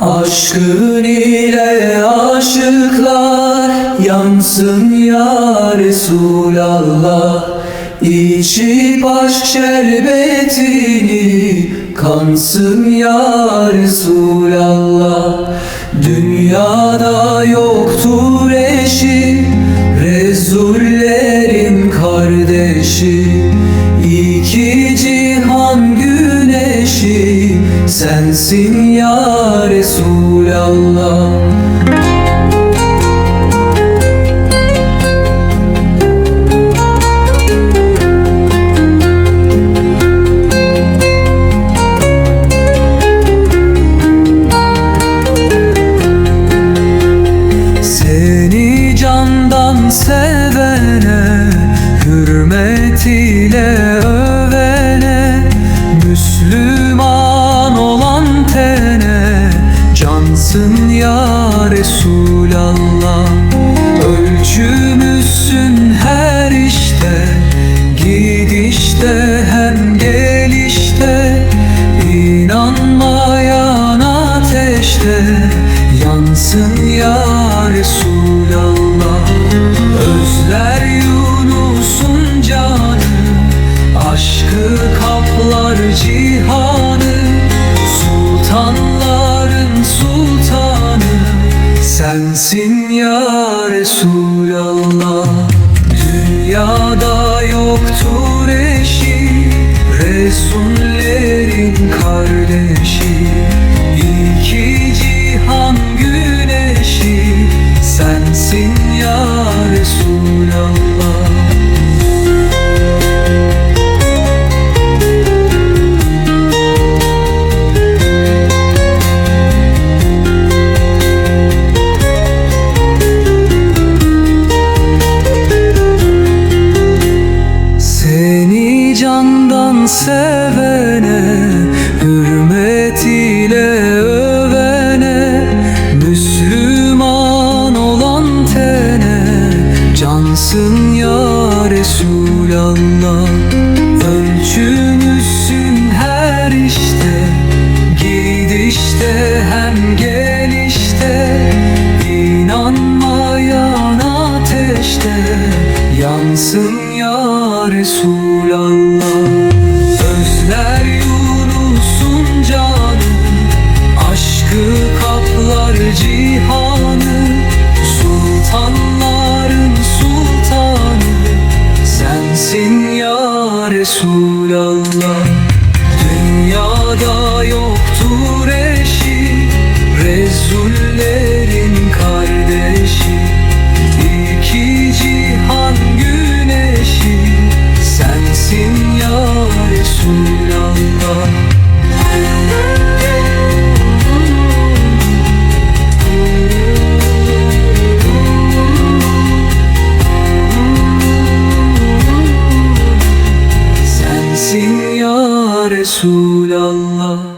Aşkın ile aşıklar yansın ya Resulallah. İçip aşk şerbetini kansın ya Resulallah. Dünyada yoktur eşi Rezullerin kardeşi. İki cihan Sensin ya Resulallah Cansın ya Resulallah. Ölçümüzsün her işte. Gidişte hem gelişte. İnanmayan ateşte. Yansın ya Resulallah. Özler Yunus'un canı. Aşkı kaplar cihanı Sensin ya Resulallah. Dünyada yoktur eşi. Resullerin kardeşi sevene Hürmet övene Müslüman olan tene Cansın ya Resulallah. Ölçümüzsün her işte Gidişte hem gelişte İnanmayan ateşte Yansın ya Resulallah cihanı Sultanların sultanı. Sensin ya Resulallah. Dünyada yoktur Resulallah